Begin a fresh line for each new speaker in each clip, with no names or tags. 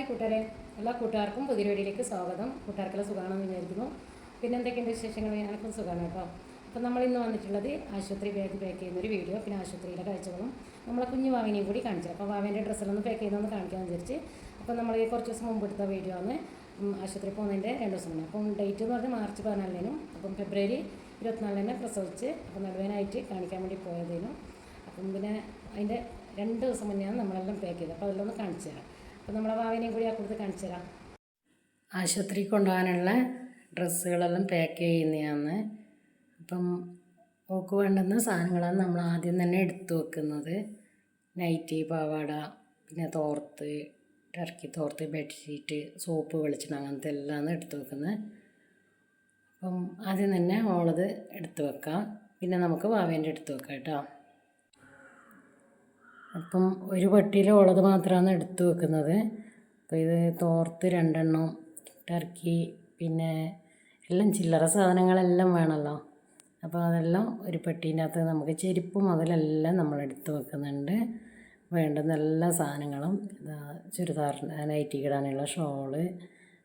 Hi കൂട്ടുകാരെ. എല്ലാ കൂട്ടുകാർക്കും പുതിയ വീഡിയോയിലേക്ക് സ്വാഗതം. കൂട്ടുകാർക്കെല്ലാം സുഖമാണെന്ന് വിചാരിക്കുന്നു. പിന്നെ എന്തൊക്കെയുണ്ട് വിശേഷങ്ങൾ? ഞാനൊക്കെ സുഖമാണ് കേട്ടോ. അപ്പം നമ്മൾ ഇന്ന് വന്നിട്ടുള്ളത് ആശുപത്രി ബാഗ് പാക്ക് ചെയ്യുന്ന ഒരു വീഡിയോ പിന്നെ ആശുപത്രിയിലെ കാഴ്ചകളും നമ്മളെ കുഞ്ഞു വാവിനെയും കൂടി കാണിച്ചു. അപ്പോൾ വാവേന്റെ ഡ്രസ്സിലൊന്ന് പാക്ക് ചെയ്യുന്നതെന്ന് കാണിക്കാൻ വിചാരിച്ച്. അപ്പോൾ നമ്മൾ കുറച്ച് ദിവസം മുമ്പ് എടുത്ത വീഡിയോ ആണ് ആശുപത്രി പോകുന്നതിന്റെ രണ്ട് ദിവസം മുന്നേ. അപ്പം ഡേറ്റ് എന്ന് പറഞ്ഞാൽ മാർച്ച് പതിനാലിനും അപ്പം ഫെബ്രുവരി ഇരുപത്തിനാലിനെ പ്രസവിച്ച് അപ്പം നടുവേനായിട്ട് കാണിക്കാൻ വേണ്ടി പോയതിനും. അപ്പം പിന്നെ അതിന്റെ രണ്ട് ദിവസം മുന്നെയാണ് നമ്മളെല്ലാം പാക്ക് ചെയ്തത്. അപ്പോൾ അതെല്ലാം ഒന്ന് കാണിച്ചു തരാം. അപ്പോൾ നമ്മളെ ഭാവിനെയും കൂടി ആ കൊടുത്ത് കാണിച്ചു തരാം. ആശുപത്രിയിൽ കൊണ്ടുപോകാനുള്ള ഡ്രസ്സുകളെല്ലാം പാക്ക് ചെയ്യുന്നതാണ്. അപ്പം ഓക്ക് വേണ്ടുന്ന സാധനങ്ങളാണ് നമ്മൾ ആദ്യം തന്നെ എടുത്തു വെക്കുന്നത്. നൈറ്റി പാവാട പിന്നെ തോർത്ത് ടർക്കി തോർത്ത് ബെഡ്ഷീറ്റ് സോപ്പ് വെളിച്ചെണ്ണ അങ്ങനത്തെ എല്ലാം എടുത്തു വെക്കുന്നത്. അപ്പം ആദ്യം തന്നെ ഓളത് എടുത്തു വെക്കാം. പിന്നെ നമുക്ക് വാവേന്റെ എടുത്തു വെക്കാം കേട്ടോ. അപ്പം ഒരു പെട്ടിയിൽ ഉള്ളത് മാത്രമാണ് എടുത്തു വെക്കുന്നത്. അപ്പോൾ ഇത് തോർത്ത് രണ്ടെണ്ണം ടർക്കി പിന്നെ എല്ലാം ചില്ലറ സാധനങ്ങളെല്ലാം വേണമല്ലോ. അപ്പോൾ അതെല്ലാം ഒരു പെട്ടീന്റെ അകത്ത് നമുക്ക് ചെരുപ്പ് മുതലെല്ലാം നമ്മൾ എടുത്ത് വെക്കുന്നുണ്ട്. വേണ്ടുന്ന എല്ലാ സാധനങ്ങളും ഇതാ നൈറ്റി ഇടാനുള്ള ഷോൾ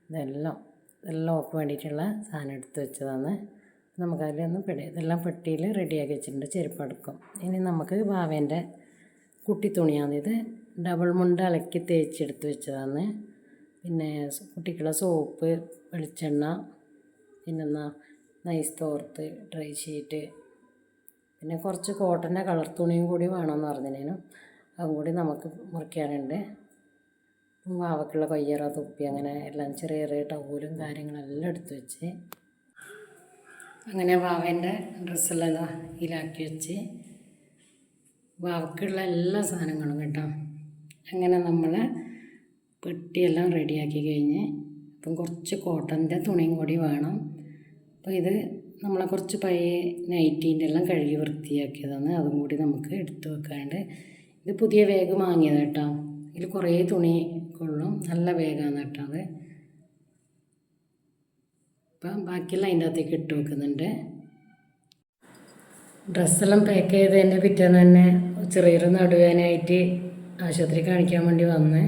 ഇതെല്ലാം ഇതെല്ലാം ഒക്കെ വേണ്ടിയിട്ടുള്ള സാധനം എടുത്ത് വെച്ചതാണ്. നമുക്കതിലൊന്ന് പെടി ഇതെല്ലാം പെട്ടിയിൽ റെഡിയാക്കി വെച്ചിട്ടുണ്ട് ചെരുപ്പടക്കം ഇനി നമുക്ക് ഭാവേന്റെ കുട്ടി തുണിയാണിത് ഡബിൾ മുണ്ട് അലക്കി തേച്ചെടുത്ത് വെച്ചതാണ്. പിന്നെ കുട്ടിക്കുള്ള സോപ്പ് വെളിച്ചെണ്ണ പിന്നെന്നാ നൈസ് തോർത്ത് ഡ്രൈ ഷീറ്റ് പിന്നെ കുറച്ച് കോട്ടന്റെ കളർ തുണിയും കൂടി വേണമെന്ന് പറഞ്ഞതിനും അതും കൂടി നമുക്ക് മുറിക്കാനുണ്ട്. വാവക്കുള്ള കൊയ്യറ തുപ്പി അങ്ങനെ എല്ലാം ചെറിയ ചെറിയ ടൗലും കാര്യങ്ങളെല്ലാം എടുത്തു വെച്ച് അങ്ങനെ വാവേന്റെ ഡ്രസ്സെല്ലാം ഇതാ ഇതിലാക്കി വെച്ച് വാവക്കുള്ള എല്ലാ സാധനങ്ങളും കേട്ടോ. അങ്ങനെ നമ്മൾ പെട്ടിയെല്ലാം റെഡിയാക്കി കഴിഞ്ഞ് അപ്പം കുറച്ച് കോട്ടന്റെ തുണിയും കൂടി വേണം. അപ്പോൾ ഇത് നമ്മളെ കുറച്ച് പഴയ നൈറ്റീന്റെ എല്ലാം കഴുകി വൃത്തിയാക്കിയതാണ്. അതും കൂടി നമുക്ക് എടുത്തു വെക്കാണ്ട് ഇത് പുതിയ വേഗം വാങ്ങിയത് കേട്ടോ. ഇതിൽ കുറേ തുണി കൊള്ളും. നല്ല വേഗമാണ് കേട്ടോ അത്. അപ്പം ബാക്കിയെല്ലാം അതിന്റെ അകത്തേക്ക് ഇട്ട് വെക്കുന്നുണ്ട്. ഡ്രസ്സെല്ലാം പാക്ക് ചെയ്തതിന്റെ പിറ്റേന്ന് തന്നെ ചെറിയൊരു നടുവേനായിട്ട് ആശുപത്രി കാണിക്കാൻ വേണ്ടി വന്ന്.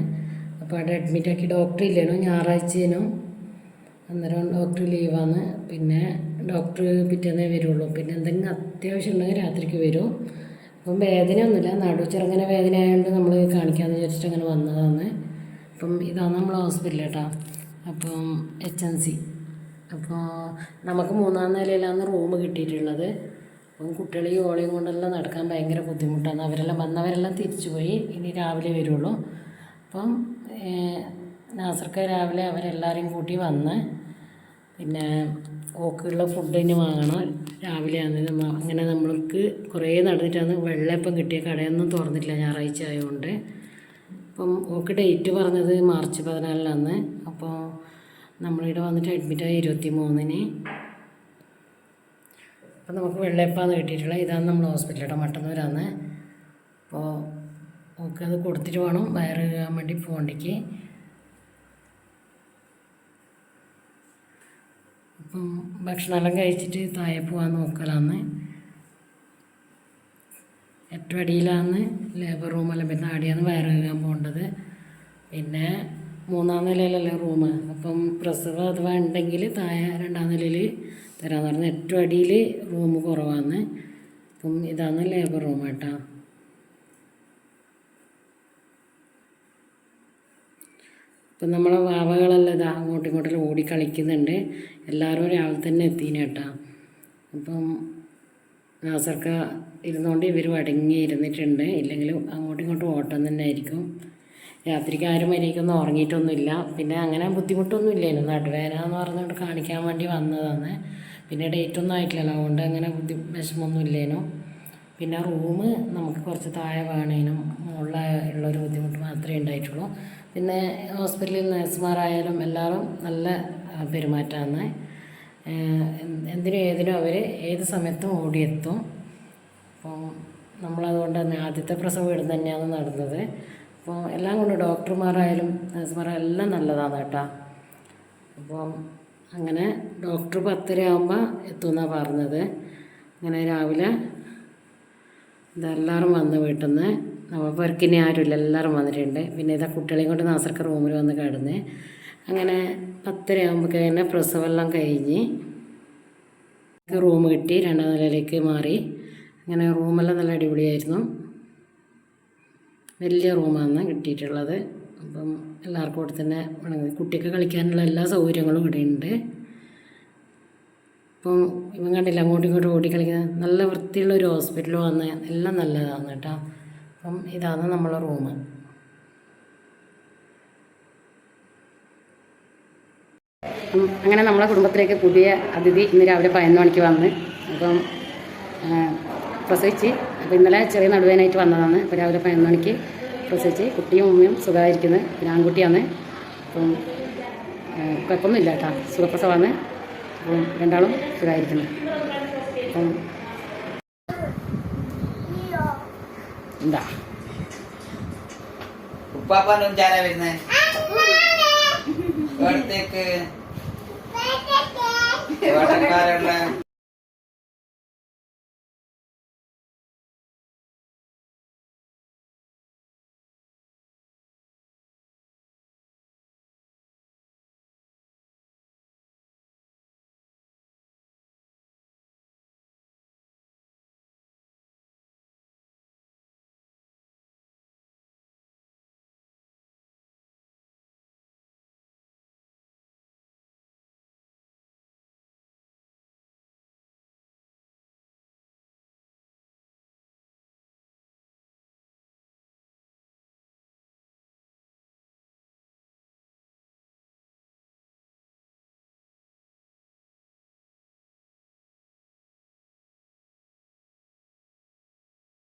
അപ്പോൾ അവിടെ അഡ്മിറ്റ് ആക്കി. ഡോക്ടർ ഇല്ലേനു? ഞായറാഴ്ചേനു അന്നേരം ഡോക്ടർ ലീവാണ് പിന്നെ ഡോക്ടർ പിറ്റേന്നേ വരുള്ളൂ. പിന്നെ എന്തെങ്കിലും അത്യാവശ്യം ഉണ്ടെങ്കിൽ രാത്രിക്ക് വരും. അപ്പം വേദന ഒന്നുമില്ല നടു ചെറുങ്ങനെ വേദന ആയതുകൊണ്ട് നമ്മൾ കാണിക്കാമെന്ന് വിചാരിച്ചിട്ട് അങ്ങനെ വന്നതാണ്. അപ്പം ഇതാണ് നമ്മൾ ഹോസ്പിറ്റൽ കേട്ടോ അപ്പം എച്ച് എൻ സി അപ്പോൾ നമുക്ക് മൂന്നാം നിലയിലാണ് റൂം കിട്ടിയിട്ടുള്ളത്. അപ്പം കുട്ടികൾ ഈ ഓളയും കൊണ്ടെല്ലാം നടക്കാൻ ഭയങ്കര ബുദ്ധിമുട്ടാണ്. അവരെല്ലാം വന്നവരെല്ലാം തിരിച്ചു പോയി ഇനി രാവിലെ വരുള്ളൂ. അപ്പം നാസർക്ക നാസർക്ക് രാവിലെ അവരെല്ലാവരെയും കൂട്ടി വന്ന് പിന്നെ ഓക്കുള്ള ഫുഡ് ഇനി വാങ്ങണം. രാവിലെ ആണ് അങ്ങനെ നമ്മൾക്ക് കുറേ നടന്നിട്ടാണ് വെള്ളയപ്പം കിട്ടിയ കടയൊന്നും തുറന്നിട്ടില്ല ഞായറാഴ്ച ആയതുകൊണ്ട് അപ്പം ഓക്ക് ഡേറ്റ് പറഞ്ഞത് മാർച്ച് പതിനാലിലാണ് അപ്പോൾ നമ്മളിവിടെ വന്നിട്ട് അഡ്മിറ്റായി ഇരുപത്തി മൂന്നിന് അപ്പോൾ നമുക്ക് വെള്ളയപ്പാന്ന് കിട്ടിയിട്ടുള്ളത് ഇതാണ് നമ്മൾ ഹോസ്പിറ്റലിയുടെ മട്ടന്നൂരാന്ന് അപ്പോൾ നമുക്ക് അത് കൊടുത്തിട്ട് വേണം വയറ് കഴുകാൻ വേണ്ടി പോകണ്ടിക്ക്. അപ്പം ഭക്ഷണമെല്ലാം കഴിച്ചിട്ട് താഴെ പോകാൻ നോക്കലാന്ന്. ഏറ്റവും അടിയിലാന്ന് ലേബർ റൂമെല്ലാം പിന്നെ അടിയാന്ന് വയറ് കഴുകാൻ പോകേണ്ടത്. പിന്നെ മൂന്നാം നിലയിലല്ലേ റൂം അപ്പം പ്രസവം അഥവാ ഉണ്ടെങ്കിൽ താഴെ രണ്ടാം നിലയിൽ തരാമെന്ന് പറഞ്ഞ ഏറ്റവും അടിയിൽ റൂം കുറവാണ് അപ്പം ഇതാണ് ലേബർ റൂം കേട്ടോ ഇപ്പം നമ്മളെ വാവകളെല്ലാം ഇതാ അങ്ങോട്ടും ഇങ്ങോട്ടും ഓടി കളിക്കുന്നുണ്ട്. എല്ലാവരും രാവിലെ തന്നെ എത്തീന് കേട്ടോ. അപ്പം നാസർക്ക ഇരുന്നുകൊണ്ട് ഇവർ അടങ്ങി ഇരുന്നിട്ടുണ്ട്. ഇല്ലെങ്കിൽ അങ്ങോട്ടും ഇങ്ങോട്ടും ഓട്ടം തന്നെ ആയിരിക്കും. രാത്രിക്ക് ആരും മര്യാദയ്ക്കൊന്നും ഉറങ്ങിയിട്ടൊന്നുമില്ല. പിന്നെ അങ്ങനെ ബുദ്ധിമുട്ടൊന്നും ഇല്ലായിരുന്നു നടുവേന എന്ന് പറഞ്ഞുകൊണ്ട് കാണിക്കാൻ വേണ്ടി വന്നതാണ്. പിന്നെ ഡേറ്റ് ഒന്നും ആയിട്ടില്ലല്ലോ. അതുകൊണ്ട് അങ്ങനെ ബുദ്ധി വിഷമമൊന്നും ഇല്ലേനു പിന്നെ റൂം നമുക്ക് കുറച്ച് താഴെ വേണേനും മുകളിൽ ഉള്ളൊരു ബുദ്ധിമുട്ട് മാത്രമേ ഉണ്ടായിട്ടുള്ളൂ. പിന്നെ ഹോസ്പിറ്റലിൽ നഴ്സുമാരായാലും എല്ലാവരും നല്ല പെരുമാറ്റമാണ്. എന്തിനും ഏതിനും അവർ ഏത് സമയത്തും ഓടിയെത്തും. അപ്പോൾ നമ്മളതുകൊണ്ട് തന്നെ ആദ്യത്തെ പ്രസവം ഇവിടെ തന്നെയാണ് നടന്നത്. അപ്പോൾ എല്ലാം കൊണ്ട് ഡോക്ടർമാരായാലും നഴ്സുമാരായാലും എല്ലാം നല്ലതാണ് കേട്ടോ. അപ്പം അങ്ങനെ ഡോക്ടർ പത്തര ആകുമ്പോൾ എത്തുമെന്നാണ് പറഞ്ഞത്. അങ്ങനെ രാവിലെ ഇതെല്ലാവരും വന്ന് വീട്ടിൽ നിന്ന് നമ്മൾ പെർക്കിനെ ആരുമില്ല എല്ലാവരും വന്നിട്ടുണ്ട്. പിന്നെ ഇതാ കുട്ടികളെയും കൊണ്ട് നാസർക്ക് റൂമിൽ വന്ന് കിടന്ന്. അങ്ങനെ പത്തര ആകുമ്പോൾ തന്നെ പ്രസവമെല്ലാം കഴിഞ്ഞ് റൂം കിട്ടി രണ്ടാം നിലയിലേക്ക് മാറി. അങ്ങനെ റൂമെല്ലാം നല്ല അടിപൊളിയായിരുന്നു. വലിയ റൂമാണ് കിട്ടിയിട്ടുള്ളത്. അപ്പം എല്ലാവർക്കും ഇവിടെ തന്നെ കുട്ടിക്ക് കളിക്കാനുള്ള എല്ലാ സൗകര്യങ്ങളും ഇവിടെ ഉണ്ട്. അപ്പം ഇവൻ കണ്ടില്ല അങ്ങോട്ടും ഇങ്ങോട്ടും ഓടി കളിക്കുന്ന നല്ല വൃത്തിയുള്ള ഒരു ഹോസ്പിറ്റൽ വന്ന് എല്ലാം നല്ലതാണ് കേട്ടോ. അപ്പം ഇതാണ് നമ്മളെ റൂം. അങ്ങനെ നമ്മളെ കുടുംബത്തിലേക്ക് പുതിയ അതിഥി ഇന്ന് രാവിലെ പതിനൊന്ന് മണിക്ക് വന്ന്. അപ്പം പ്രസവിച്ച്. അപ്പോൾ ഇന്നലെ ചെറിയ നടുവേനായിട്ട് വന്നതാണ്. അപ്പോൾ രാവിലെ പതിനൊന്ന് മണിക്ക് പ്രസവിച്ച്. കുട്ടിയും ഉമ്മയും സുഖമായിരിക്കുന്നത് പിന്നെ ആൺകുട്ടിയാണ്. അപ്പം കുഴപ്പമൊന്നുമില്ല കേട്ടോ. സുഖപ്രസവമാണ് അപ്പം രണ്ടാളും സുഖമായിരിക്കുന്നത് അപ്പം എന്താ?
ഉപ്പാപ്പാനും ചാര വരുന്നേ? ഇവിടത്തേക്ക് വേട്ടക്കാരുള്ള